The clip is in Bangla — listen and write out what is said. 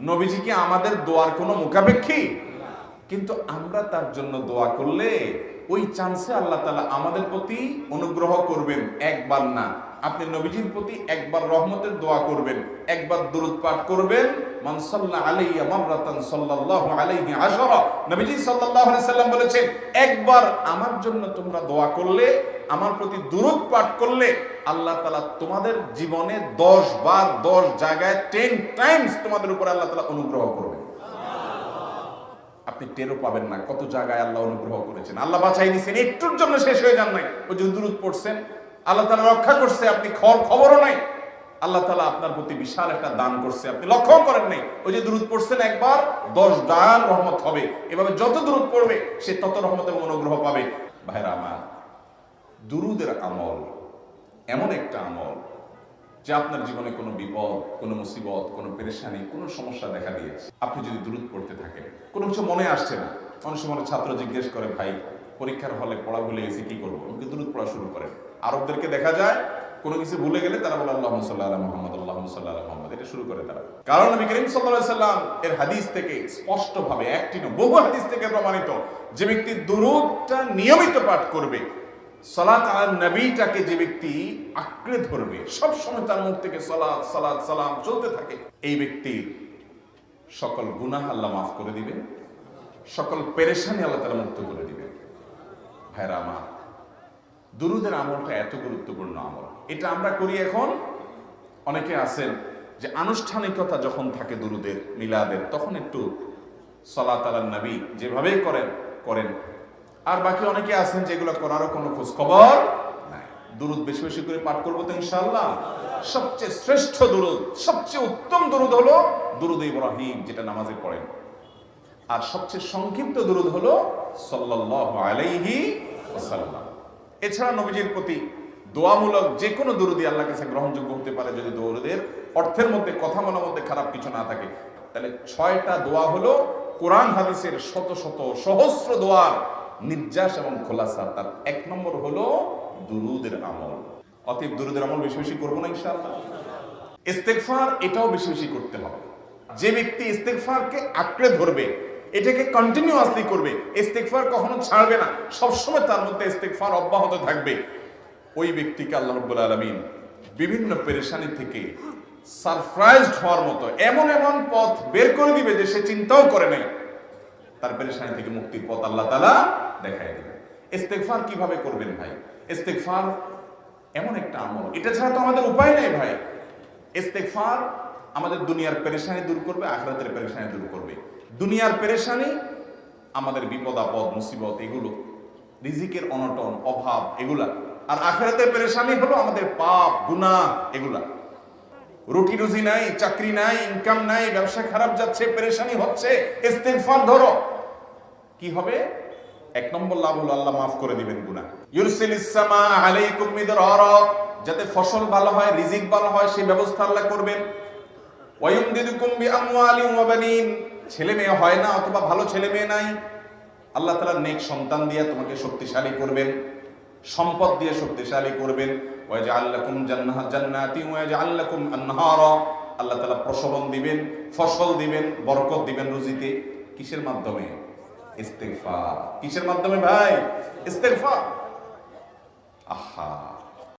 নবীজি কি আমাদের দোয়ার কোনো মুখাপেক্ষী? কিন্তু আমরা তার জন্য দোয়া করলে ওই চান্সে আল্লাহ তালা আমাদের প্রতি অনুগ্রহ করবেন, একবার না। আপনি নবীজির প্রতি একবার রহমতের দোয়া করবেন, একবার দুরুদ পাঠ করবেন। মান সাল্লা আলাইয়া মামরাতান সাল্লাল্লাহু আলাইহি আশরা। নবীজি সাল্লাল্লাহু আলাইহি সাল্লাম বলেছেন, একবার আমার জন্য তোমরা দোয়া করলে আমার প্রতি দুরুদ পাঠ করলে আল্লাহ তাআলা তোমাদের জীবনে 10 বার 10 জায়গায় 10 টাইমস তোমাদের উপর আল্লাহ তাআলা অনুগ্রহ করবেন আপনি টেরও পাবেন না কত জায়গায় আল্লাহ অনুগ্রহ করেছেন। আল্লাহ বাঁচাই নিছেন একটুর জন্য শেষ হয়ে যান নাই। ওই যে দূরত পড়ছেন, আল্লাহ তালা রক্ষা করছে, আপনি খবর খবরও নাই। আল্লাহ তালা আপনার প্রতি বিশাল একটা দান করছে, আপনি লক্ষ্য করেন নাই। ওই যে দূরত পড়ছেন একবার, দশ দান রহমত হবে। এভাবে যত দূরত পড়বে, সে তত রহমত এবং অনুগ্রহ পাবে। ভাইরা আমার দুরুদের আমল, এমন একটা আমল যে আপনার জীবনে কোনো বিপদ, কোনো মুসিবত, কোনো পেরেশানি, কোনো সমস্যা দেখা দিয়েছে। আপনি যদি দূরত পড়তে থাকেন, কোনো কিছু মনে আসছে না। অনেক সময় ছাত্র জিজ্ঞেস করে, ভাই, পরীক্ষার হলে পড়া ভুলে গেছে, কি করব? আমাকে দূরত পড়া শুরু করেন। আরবদেরকে দেখা যায়, কোনো কিছু ভুলে গেলে তারা বলে আল্লাহ সাল্লাহ মোহাম্মদ আল্লাহ সাল্লাহ মোহাম্মদ। এটা শুরু করে তারা। কারণ নবী করিম সাল্লাহ সাল্লাম এর হাদিস থেকে স্পষ্টভাবে, একটি বহু হাদিস থেকে প্রমাণিত যে ব্যক্তি দুরুদটা নিয়মিত পাঠ করবে। সালাত আল নবীটাকে যে ব্যক্তি আঁকড়ে ধরবে, সব সময় তার মুখ থেকে সালাত সালাত, সালাম চলতে থাকে। এই ব্যক্তির সকল গুনাহ আল্লাহ মাফ করে দিবেন সকল পেরেশানি আল্লাহ তারা মুক্ত করে দিবেন ভাইরা আমার, দুরুদের আমলটা এত গুরুত্বপূর্ণ আমল। এটা আমরা করি এখন, অনেকে আছেন যে আনুষ্ঠানিকতা যখন থাকে দুরুদের, মিলাদের, তখন একটু সলাত আলান নবী যেভাবে করেন করেন। আর বাকি অনেকে আছেন যেগুলো করারও কোনো খোঁজ খবর দুরুদ বেশি বেশি করে পাঠ করব তো ইনশাল্লাহ সবচেয়ে শ্রেষ্ঠ দুরুদ, সবচেয়ে উত্তম দুরুদ হলো দুরুদ ইব্রাহিম, যেটা নামাজে পড়েন। আর সবচেয়ে সংক্ষিপ্ত দুরুদ হলো সাল্লাল্লাহু আলাইহি ওয়াসাল্লাম। এছাড়া নবীজির প্রতি দোয়ামূলক যে কোনো দুরুদি আল্লাহ কাছে গ্রহণযোগ্য হতে পারে যদি দৌড়দের অর্থের মধ্যে, কথা বলার মধ্যে খারাপ কিছু না থাকে। তাহলে ছয়টা দোয়া হলো কোরআন, হাদিসের শত শত সহস্র দোয়ার নির্যাস এবং খোলাসা তার এক নম্বর হলো দুরুদের আমল। অতএব দুরুদের আমল বেশি বেশি করব না ইনশাআল্লাহ। ইস্তেগফার, এটাও বেশি বেশি করতে হবে। যে ব্যক্তি ইস্তেগফারকে আঁকড়ে ধরবে, এটাকে কন্টিনিউয়াসলি করবে, ইস্তেগফার কখনো ছাড়বে না। সবসময় তার মধ্যে ইস্তেগফার অব্যাহত থাকবে। ওই ব্যক্তিকে আল্লাহ রাব্বুল আলামিন বিভিন্ন পেরেশানি থেকে সারপ্রাইজড হওয়ার মতো এমন এমন পথ বের করে দিবে যে সে চিন্তাও করে নাই। তার পেরেশানি থেকে মুক্তির পথ আল্লাহ তাআলা দেখায় দিবে। ইস্তেগফার কীভাবে করবেন ভাই? ইস্তেগফার এমন একটা আমল। এটা ছাড়া তো আমাদের উপায় নেই ভাই। ইস্তেগফার আমাদের দুনিয়ার পেরেশানি দূর করবে, আখরাতের পেরেশানি দূর করবে। দুনিয়ার পেরেশানি, আমাদের বিপদ, আপদ, মুসিবত, এগুলো, রিজিকের অনটন, অভাব, এগুলা। আর আখরাতের পেরেশানি হলো আমাদের পাপ, গুনাহ, এগুলা। রুটি রুজি নাই, চাকরি নাই ইনকাম নাই, ব্যবসা খারাপ যাচ্ছে, পেরেশানি হচ্ছে, ইস্তেগফার ধরো। কি হবে? এক নম্বর লাভ হলো আল্লাহ মাফ করে দিবেন গুনাহ। ইউরসিলিস সামা আলাইকুম মিদরারা, যাতে ফসল ভালো হয়, রিজিক ভালো হয় সেই ব্যবস্থা আল্লাহ করবেন। ওয়ায়ুমদিদুকুম বিআমওয়ালিন ওয়া বানিন। ছেলে মেয়ে হয় না অথবা ভালো ছেলে মেয়ে নাই, আল্লাহ তাআলা নেক সন্তান দিয়ে তোমাকে শক্তিশালী করবেন, সম্পদ দিয়ে শক্তিশালী করবেন। ওয়াজআল লাকুম জান্নাহ, জান্নাতি ওয়াজআল লাকুম আনহারা। আল্লাহ তাআলা প্রসবন দিবেন, ফসল দিবেন, বরকত দিবেন রুজিতে। কিসের মাধ্যমে? ইস্তেগফার। কিসের মাধ্যমে ভাই? ইস্তেগফার। আহা।